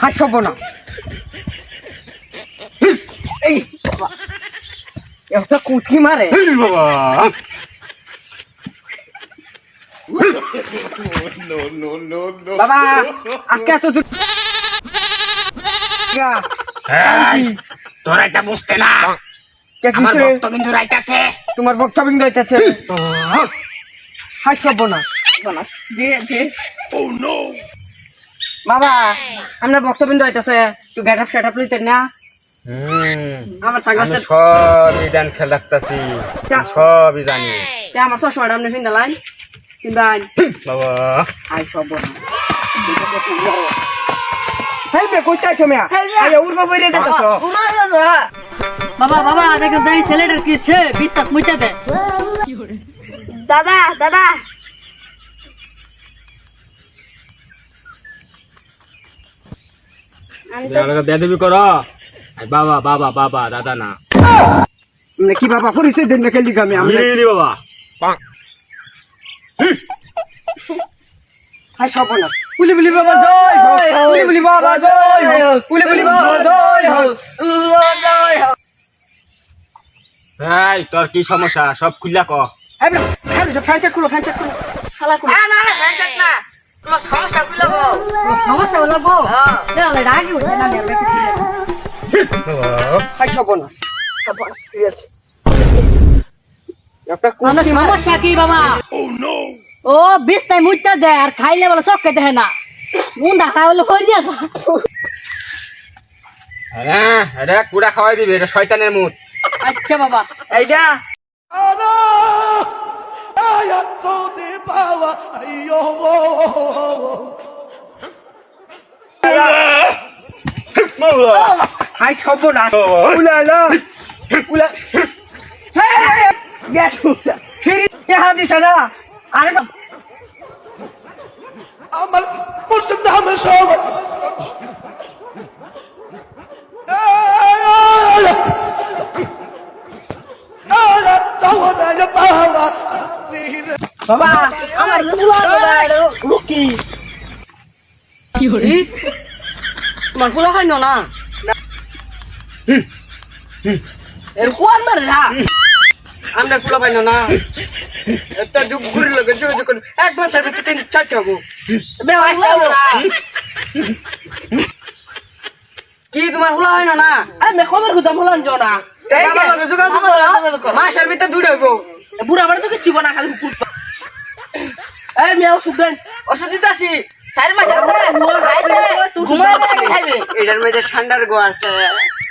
হাসব না এই বাবা, একটা কুতকি মারে বাবা। আজকে এত? তোর এটা বুঝতে না। কে আমার? ভক্তবিন্দু রাইতাছে। তোমার না জি জি। বাবা আমরা বক্তব্য হইতেছে তুই গেট আপ সেট আপ লইতেন না? আমার সাঙ্গার আমি সবই দেন খেল রাখতেছি। সবই জানি। তে আমার চশমাটা আপনি ফিন্দা লাইন। ফিন্দা বাবা। আই সব না হেই মে মিয়া? আই উড়বা বইরে যাইতাছ। বাবা বাবা দেখো ছেলেটার কি ছে বিস্তার মুইতে দে। দাদা দাদা। বেদবি কর। বাবা বাবা বাবা দাদা না। কি বাবা পরিচয় দেন না কেলি গামে আমি বাবা। সব না পুলি পুলি বাবা জয় হোক পুলি পুলি বাবা জয় হোক পুলি পুলি বাবা জয় জয় এই তোর কি সমস্যা? সব খুললা ক। হ্যাঁ হ্যাঁ ফ্যান সেট খুলো ফ্যান সেট খুলো। শালা খুলো। না না না ফ্যান না। তোমার সমস্যা গুলো গো সমস্যা হলো গো দেওয়ালে রাগি উঠে না আমি না। হাই সব না সব না ঠিক আছে। একটা মানে সমস্যা কি বাবা? ও বিস্তায় মুইতে দে আর খাইলে বলে চক্কে দেহে না মুন দেখা হলে হয়ে যা হ্যাঁ এটা কুড়া খাওয়াই দিবি এটা শয়তানের মুখ আচ্ছা বাবা এইটা হাই সব না উলালা উলা হ্যাঁ গ্যাস উলা ফির আরে আমার মুসলিম নামে সব বাবা আমার ফুলা কি হরে তোমার ফুলা খাই না এর কোন মারে আমরা ফুলা পাই না। একটা যুগ ঘুরে লোকে যোগ যোগ এক বছর ভিতরে তিন চারটে হব। কি তোমার ফুলা হয় না না? আমি খবর কথা বলান জো না। মাসের ভিতরে দূরে হইব বুড়া বাড়ি তো কিচ্ছু না খালি কুট এই মিয়া ওষুধ দেন। ওষুধ দিতে আসি। চার মাস এটার মধ্যে ঠান্ডার গো আছে।